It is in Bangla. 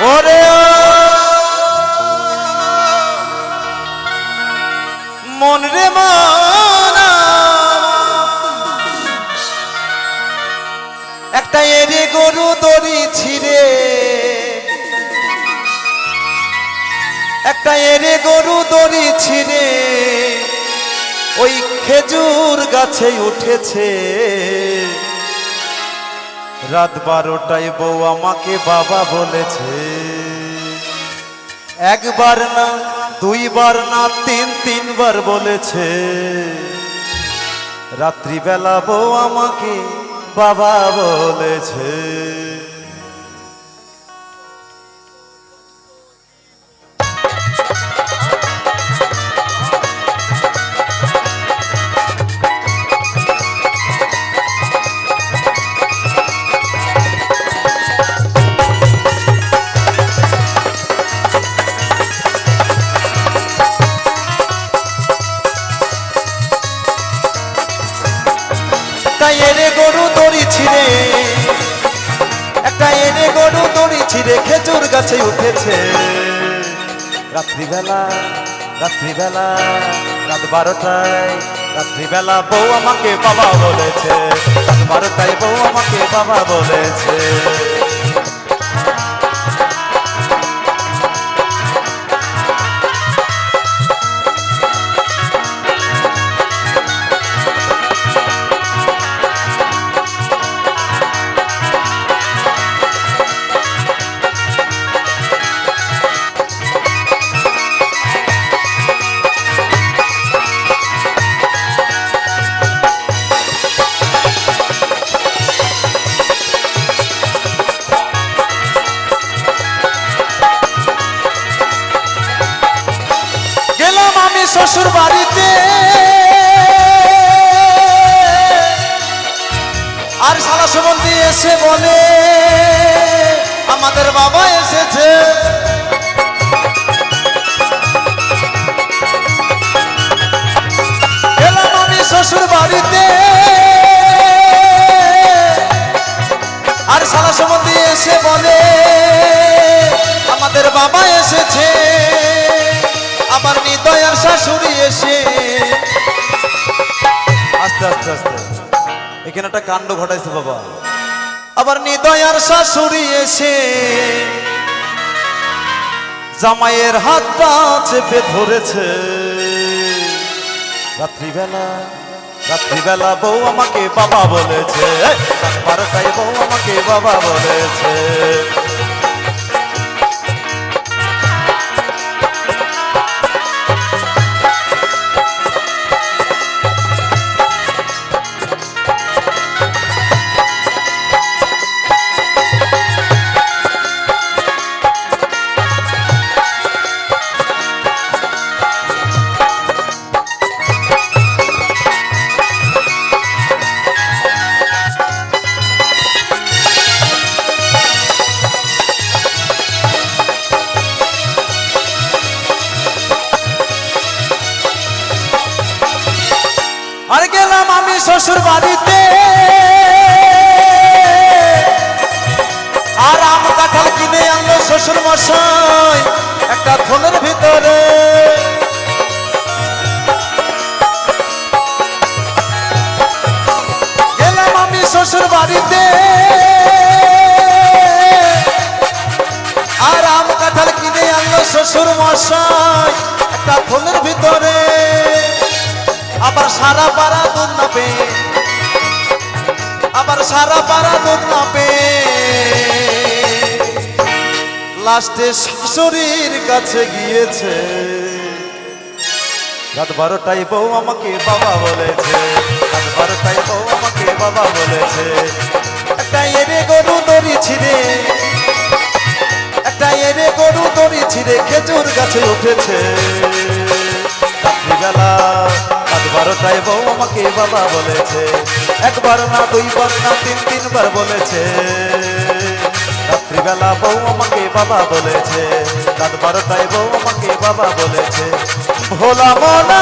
ওরে মন রে একটা এরে গরু দড়ি ছিঁড়ে একটা এরে গরু দড়ি ছিঁড়ে ওই খেজুর গাছে উঠেছে। রাত বারোটায় বউ আমাকে বাবা বলেছে। একবার না, দুইবার না, তিন, তিনবার বলেছে। রাত্রিবেলা বউ আমাকে বাবা বলেছে। দড়ি একটা এনে গরু দড়ি ছিঁড়ে খেজুর গাছে উঠেছে। রাত্রিবেলা রাত্রিবেলা, রাত বারোটায়, রাত্রিবেলা বউ আমাকে বাবা বলেছে। রাত বারোটায় বউ আমাকে বাবা বলেছে। আর সালা সুমন্তি এসে বলে, আমাদের বাবা এসেছে। গেলাম আমি শ্বশুর বাড়িতে। আর সালা সুমন্তি এসে বলে, আমাদের বাবা এসেছে। আবার নিদয়ার শাশুড়ি এসে। আস্তে আস্তে আস্তে। এখানে একটা কাণ্ড ঘটাইছে বাবা। আবার নিদয়ার শাশুড়ি এসে জামাইয়ের হাতটা চেপে ধরেছে। রাত্রিবেলা রাত্রিবেলা বউ আমাকে বাবা বলেছে। বারোটায় বউ আমাকে বাবা বলেছে। শ্বশুর বাড়িতে। আর আম কাঁঠাল কিনে আনলো শ্বশুর মশাই, একটা থলের ভিতরে। গেলাম আমি শ্বশুর বাড়িতে। আর আম কাঁঠাল কিনে আনলো শ্বশুর মশাই, একটা থলের ভিতরে। আবার সারা পাড়া দুধ না পেয়ে আবার সারা পাড়া দুধ না পেয়ে লাস্টে শাশুড়ির কাছে গিয়েছে। রাত বারোটায় বউ আমাকে বাবা বলেছে। রাত বারোটায় বউ আমাকে বাবা বলেছে। একটা এনে গরু দড়ি ছিঁড়ে। একটা এনে গরু দড়ি ছিঁড়ে খেজুর গাছে উঠেছে। রাত্রিবেলা রাত বারোটায় বউ আমাকে বাবা বলেছে। একবার না, দুইবার না, তিন, তিনবার বলেছে। রাত্রিবেলা বউ আমাকে বাবা বলেছে। রাত বারোটায় বউ আমাকে বাবা বলেছে। ভোলা মনা